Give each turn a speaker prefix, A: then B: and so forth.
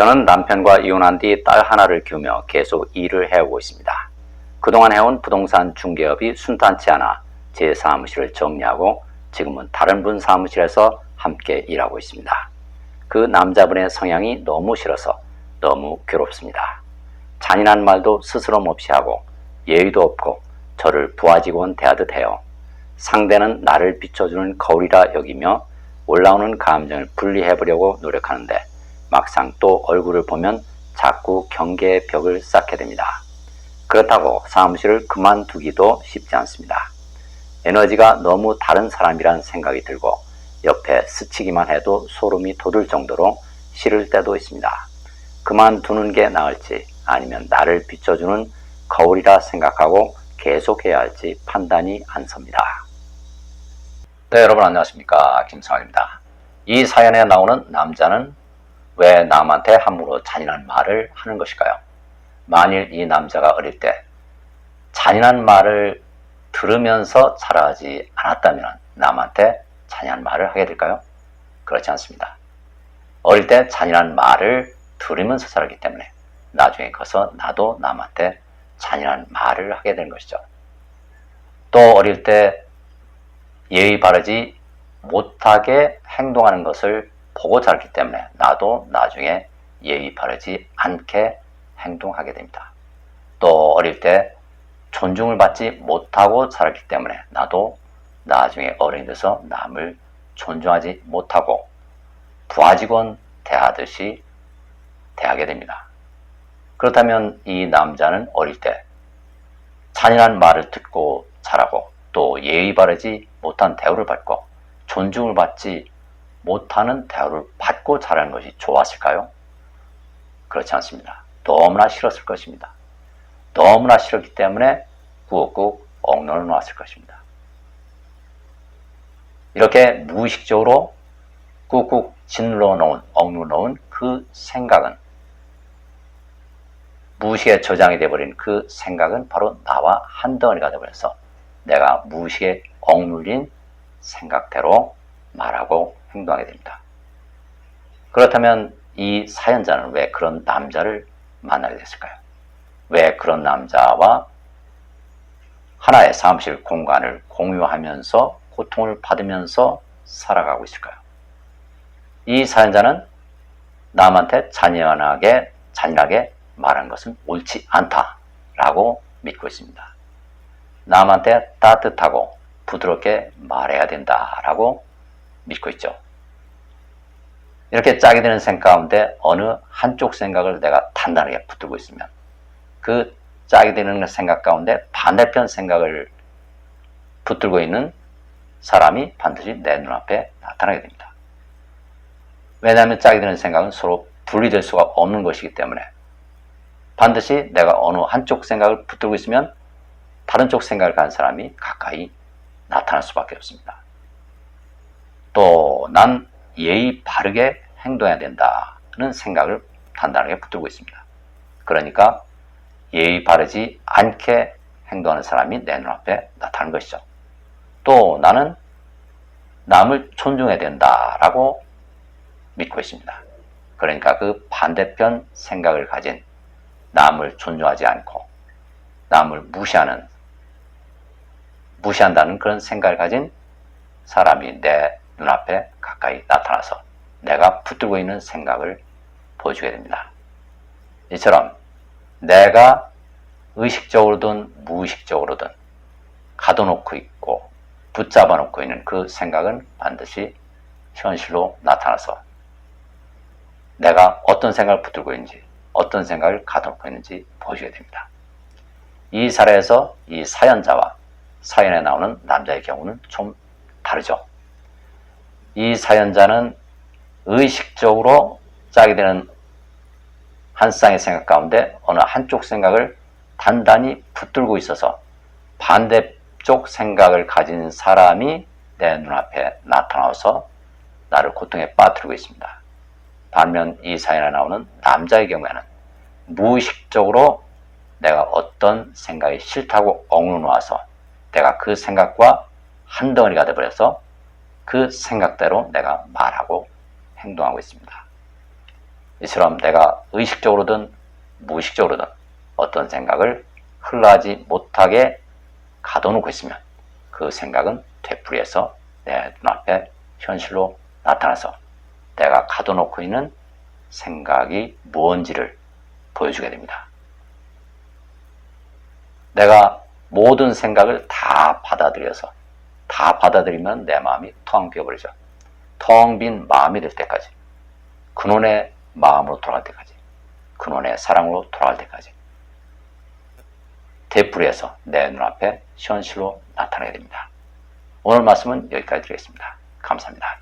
A: 저는 남편과 이혼한 뒤 딸 하나를 키우며 계속 일을 해오고 있습니다. 그동안 해온 부동산 중개업이 순탄치 않아 제 사무실을 정리하고 지금은 다른 분 사무실에서 함께 일하고 있습니다. 그 남자분의 성향이 너무 싫어서 너무 괴롭습니다. 잔인한 말도 스스럼 없이 하고 예의도 없고 저를 부하 직원 대하듯 해요. 상대는 나를 비춰주는 거울이라 여기며 올라오는 감정을 분리해보려고 노력하는데 막상 또 얼굴을 보면 자꾸 경계의 벽을 쌓게 됩니다. 그렇다고 사무실을 그만두기도 쉽지 않습니다. 에너지가 너무 다른 사람이란 생각이 들고 옆에 스치기만 해도 소름이 돋을 정도로 싫을 때도 있습니다. 그만두는 게 나을지 아니면 나를 비춰주는 거울이라 생각하고 계속해야 할지 판단이 안 섭니다. 네, 여러분 안녕하십니까. 김성환입니다. 이 사연에 나오는 남자는 왜 남한테 함부로 잔인한 말을 하는 것일까요? 만일 이 남자가 어릴 때 잔인한 말을 들으면서 자라지 않았다면 남한테 잔인한 말을 하게 될까요? 그렇지 않습니다. 어릴 때 잔인한 말을 들으면서 자라기 때문에 나중에 커서 나도 남한테 잔인한 말을 하게 되는 것이죠. 또 어릴 때 예의 바르지 못하게 행동하는 것을 보고 자랐기 때문에 나도 나중에 예의 바르지 않게 행동하게 됩니다. 또 어릴 때 존중을 받지 못하고 자랐기 때문에 나도 나중에 어른이 돼서 남을 존중하지 못하고 부하직원 대하듯이 대하게 됩니다. 그렇다면 이 남자는 어릴 때 잔인한 말을 듣고 자라고 또 예의 바르지 못한 대우를 받고 존중을 받지 못하는 대우를 받고 자라는 것이 좋았을까요? 그렇지 않습니다. 너무나 싫었을 것입니다. 너무나 싫었기 때문에 구억구 억눌러 놓았을 것입니다. 이렇게 무의식적으로 꾹꾹 짓눌러 놓은, 억눌러 놓은 그 생각은 무의식에 저장이 되어버린 그 생각은 바로 나와 한 덩어리가 되어버려서 내가 무의식에 억눌린 생각대로 말하고 행동하게 됩니다. 그렇다면 이 사연자는 왜 그런 남자를 만나게 됐을까요? 왜 그런 남자와 하나의 사무실 공간을 공유하면서 고통을 받으면서 살아가고 있을까요? 이 사연자는 남한테 잔인하게, 잔인하게 말한 것은 옳지 않다라고 믿고 있습니다. 남한테 따뜻하고 부드럽게 말해야 된다라고 믿고 있죠. 이렇게 짜게 되는 생각 가운데 어느 한쪽 생각을 내가 단단하게 붙들고 있으면 그 짜게 되는 생각 가운데 반대편 생각을 붙들고 있는 사람이 반드시 내 눈앞에 나타나게 됩니다. 왜냐하면 짜게 되는 생각은 서로 분리될 수가 없는 것이기 때문에 반드시 내가 어느 한쪽 생각을 붙들고 있으면 다른 쪽 생각을 가는 사람이 가까이 나타날 수밖에 없습니다. 또 난 예의 바르게 행동해야 된다는 생각을 단단하게 붙들고 있습니다. 그러니까 예의 바르지 않게 행동하는 사람이 내 눈앞에 나타나는 것이죠. 또 나는 남을 존중해야 된다라고 믿고 있습니다. 그러니까 그 반대편 생각을 가진 남을 존중하지 않고 남을 무시하는 무시한다는 그런 생각을 가진 사람이 내 눈앞에 가까이 나타나서 내가 붙들고 있는 생각을 보여주게 됩니다. 이처럼 내가 의식적으로든 무의식적으로든 가둬놓고 있고 붙잡아 놓고 있는 그 생각은 반드시 현실로 나타나서 내가 어떤 생각을 붙들고 있는지 어떤 생각을 가둬놓고 있는지 보여주게 됩니다. 이 사례에서 이 사연자와 사연에 나오는 남자의 경우는 좀 다르죠. 이 사연자는 의식적으로 짜게 되는 한 쌍의 생각 가운데 어느 한쪽 생각을 단단히 붙들고 있어서 반대쪽 생각을 가진 사람이 내 눈앞에 나타나서 나를 고통에 빠뜨리고 있습니다. 반면 이 사연에 나오는 남자의 경우에는 무의식적으로 내가 어떤 생각이 싫다고 억누놓아서 내가 그 생각과 한 덩어리가 되버려서 그 생각대로 내가 말하고 행동하고 있습니다. 이처럼 내가 의식적으로든 무의식적으로든 어떤 생각을 흘러하지 못하게 가둬놓고 있으면 그 생각은 되풀이해서 내 눈앞에 현실로 나타나서 내가 가둬놓고 있는 생각이 무언지를 보여주게 됩니다. 내가 모든 생각을 다 받아들여서 다 받아들이면 내 마음이 텅 비어버리죠. 텅 빈 마음이 될 때까지 근원의 마음으로 돌아갈 때까지 근원의 사랑으로 돌아갈 때까지 되풀이해서 내 눈앞에 현실로 나타나게 됩니다. 오늘 말씀은 여기까지 드리겠습니다. 감사합니다.